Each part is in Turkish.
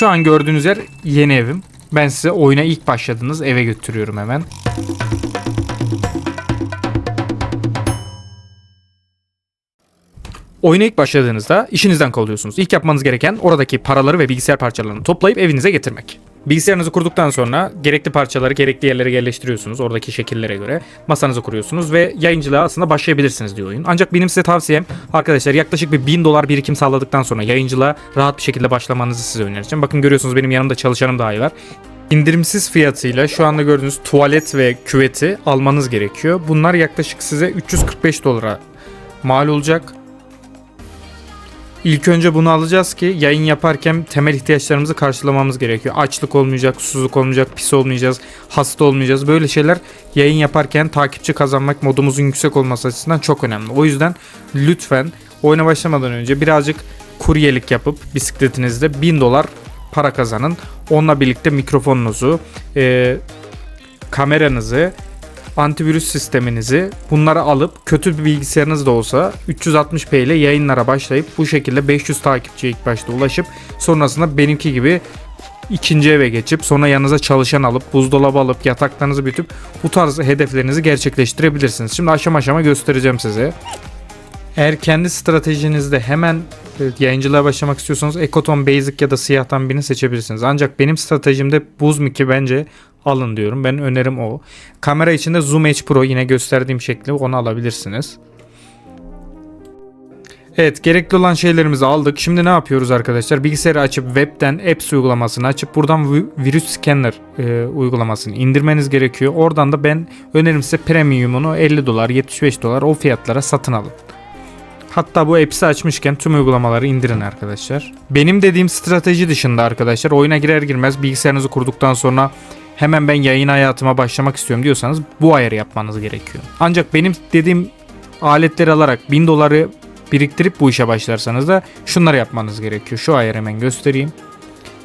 Şu an gördüğünüz yer yeni evim. Ben size oyuna ilk başladığınız eve götürüyorum hemen. Oyuna ilk başladığınızda işinizden kalıyorsunuz. İlk yapmanız gereken oradaki paraları ve bilgisayar parçalarını toplayıp evinize getirmek. Bilgisayarınızı kurduktan sonra gerekli parçaları gerekli yerlere yerleştiriyorsunuz. Oradaki şekillere göre masanızı kuruyorsunuz ve yayıncılığa aslında başlayabilirsiniz diyor oyun. Ancak benim size tavsiyem arkadaşlar yaklaşık bir 1000 dolar birikim sağladıktan sonra yayıncılığa rahat bir şekilde başlamanızı size önereceğim. Bakın görüyorsunuz benim yanımda çalışanım dahi var. İndirimsiz fiyatıyla şu anda gördüğünüz tuvalet ve küveti almanız gerekiyor. Bunlar yaklaşık size 345 dolara mal olacak. İlk önce bunu alacağız ki yayın yaparken temel ihtiyaçlarımızı karşılamamız gerekiyor. Açlık olmayacak, susuzluk olmayacak, pis olmayacağız, hasta olmayacağız. Böyle şeyler yayın yaparken takipçi kazanmak modumuzun yüksek olması açısından çok önemli. O yüzden lütfen oyuna başlamadan önce birazcık kuryelik yapıp bisikletinizde 1000 dolar para kazanın. Onunla birlikte mikrofonunuzu, e, kameranızı, antivirüs sisteminizi bunları alıp kötü bir bilgisayarınız da olsa 360p ile yayınlara başlayıp bu şekilde 500 takipçiye ilk başta ulaşıp sonrasında benimki gibi ikinci eve geçip sonra yanınıza çalışan alıp buzdolabı alıp yataklarınızı büyütüp bu tarz hedeflerinizi gerçekleştirebilirsiniz. Şimdi aşama aşama göstereceğim size. Eğer kendi stratejinizde hemen e, yayıncılığa başlamak istiyorsanız Ekoton Basic ya da siyahtan birini seçebilirsiniz. Ancak benim stratejimde Buz Mic'i bence alın diyorum. Ben önerim o. Kamera içinde Zoom H Pro yine gösterdiğim şekli onu alabilirsiniz. Evet gerekli olan şeylerimizi aldık. Şimdi ne yapıyoruz arkadaşlar? Bilgisayarı açıp webten Apps uygulamasını açıp buradan vi- virüs scanner e, uygulamasını indirmeniz gerekiyor. Oradan da ben önerim size premiumunu 50 dolar 75 dolar o fiyatlara satın alın. Hatta bu apps'i açmışken tüm uygulamaları indirin arkadaşlar. Benim dediğim strateji dışında arkadaşlar oyuna girer girmez bilgisayarınızı kurduktan sonra hemen ben yayın hayatıma başlamak istiyorum diyorsanız bu ayarı yapmanız gerekiyor. Ancak benim dediğim aletleri alarak 1000 doları biriktirip bu işe başlarsanız da şunları yapmanız gerekiyor. Şu ayarı hemen göstereyim.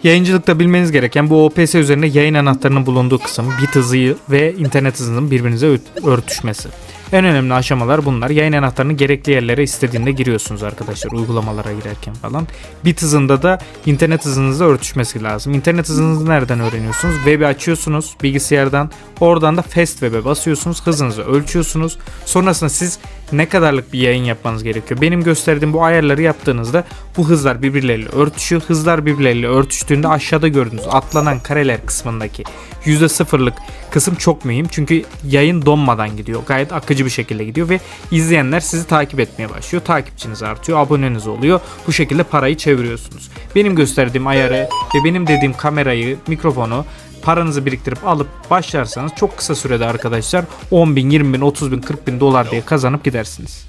Yayıncılıkta bilmeniz gereken bu OPS üzerinde yayın anahtarının bulunduğu kısım bit hızı ve internet hızının birbirinize örtüşmesi. En önemli aşamalar bunlar. Yayın anahtarını gerekli yerlere istediğinde giriyorsunuz arkadaşlar uygulamalara girerken falan. Bit hızında da internet hızınızla örtüşmesi lazım. İnternet hızınızı nereden öğreniyorsunuz? Web'i açıyorsunuz bilgisayardan. Oradan da Fast Web'e basıyorsunuz. Hızınızı ölçüyorsunuz. Sonrasında siz ne kadarlık bir yayın yapmanız gerekiyor? Benim gösterdiğim bu ayarları yaptığınızda bu hızlar birbirleriyle örtüşüyor. Hızlar birbirleriyle örtüştüğünde aşağıda gördüğünüz atlanan kareler kısmındaki %0'lık kısım çok mühim. Çünkü yayın donmadan gidiyor. Gayet akıcı bir şekilde gidiyor ve izleyenler sizi takip etmeye başlıyor. Takipçiniz artıyor, aboneniz oluyor. Bu şekilde parayı çeviriyorsunuz. Benim gösterdiğim ayarı ve benim dediğim kamerayı, mikrofonu paranızı biriktirip alıp başlarsanız çok kısa sürede arkadaşlar 10 bin, 20 bin, 30 bin, 40 bin dolar diye kazanıp gidersiniz.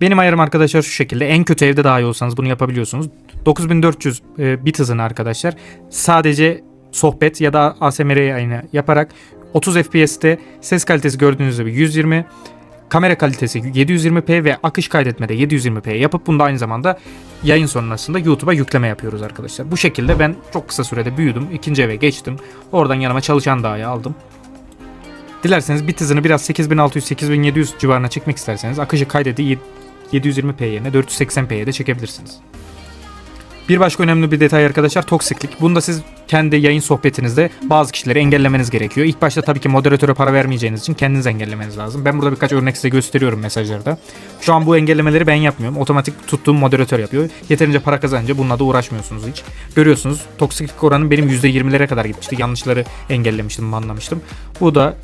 Benim ayarım arkadaşlar şu şekilde. En kötü evde daha iyi olsanız bunu yapabiliyorsunuz. 9400 e, bit hızını arkadaşlar sadece sohbet ya da ASMR yayını yaparak 30 FPS'te ses kalitesi gördüğünüz gibi 120 kamera kalitesi 720p ve akış kaydetmede 720p yapıp bunda aynı zamanda yayın sonrasında YouTube'a yükleme yapıyoruz arkadaşlar. Bu şekilde ben çok kısa sürede büyüdüm. ikinci eve geçtim. Oradan yanıma çalışan dahi aldım. Dilerseniz bit hızını biraz 8600-8700 civarına çekmek isterseniz akışı kaydedi 720p yerine 480p'ye de çekebilirsiniz. Bir başka önemli bir detay arkadaşlar toksiklik. Bunda siz kendi yayın sohbetinizde bazı kişileri engellemeniz gerekiyor. İlk başta tabii ki moderatöre para vermeyeceğiniz için kendiniz engellemeniz lazım. Ben burada birkaç örnek size gösteriyorum mesajlarda. Şu an bu engellemeleri ben yapmıyorum. Otomatik tuttuğum moderatör yapıyor. Yeterince para kazanınca bununla da uğraşmıyorsunuz hiç. Görüyorsunuz toksiklik oranım benim %20'lere kadar gitmişti. Yanlışları engellemiştim, banlamıştım. Bu da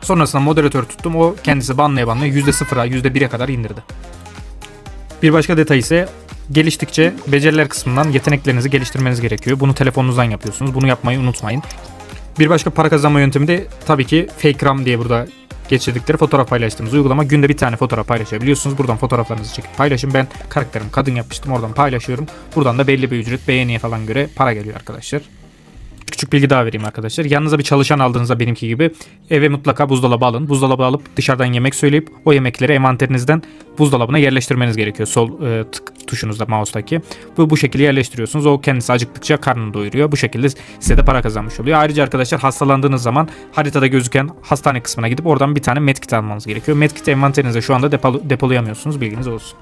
sonrasında moderatör tuttum. O kendisi banlaya banlaya %0'a %1'e kadar indirdi. Bir başka detay ise geliştikçe beceriler kısmından yeteneklerinizi geliştirmeniz gerekiyor. Bunu telefonunuzdan yapıyorsunuz. Bunu yapmayı unutmayın. Bir başka para kazanma yöntemi de tabii ki Fakeram diye burada geçirdikleri fotoğraf paylaştığımız uygulama. Günde bir tane fotoğraf paylaşabiliyorsunuz. Buradan fotoğraflarınızı çekip paylaşın. Ben karakterim kadın yapmıştım. Oradan paylaşıyorum. Buradan da belli bir ücret beğeniye falan göre para geliyor arkadaşlar. Küçük bilgi daha vereyim arkadaşlar. Yanınıza bir çalışan aldığınızda benimki gibi eve mutlaka buzdolabı alın. Buzdolabı alıp dışarıdan yemek söyleyip o yemekleri envanterinizden buzdolabına yerleştirmeniz gerekiyor. Sol e, tık tuşunuzda mouse'daki. Bu bu şekilde yerleştiriyorsunuz. O kendisi acıktıkça karnını doyuruyor. Bu şekilde size de para kazanmış oluyor. Ayrıca arkadaşlar hastalandığınız zaman haritada gözüken hastane kısmına gidip oradan bir tane medkit almanız gerekiyor. Medkit envanterinizde şu anda depolu- depolayamıyorsunuz. Bilginiz olsun.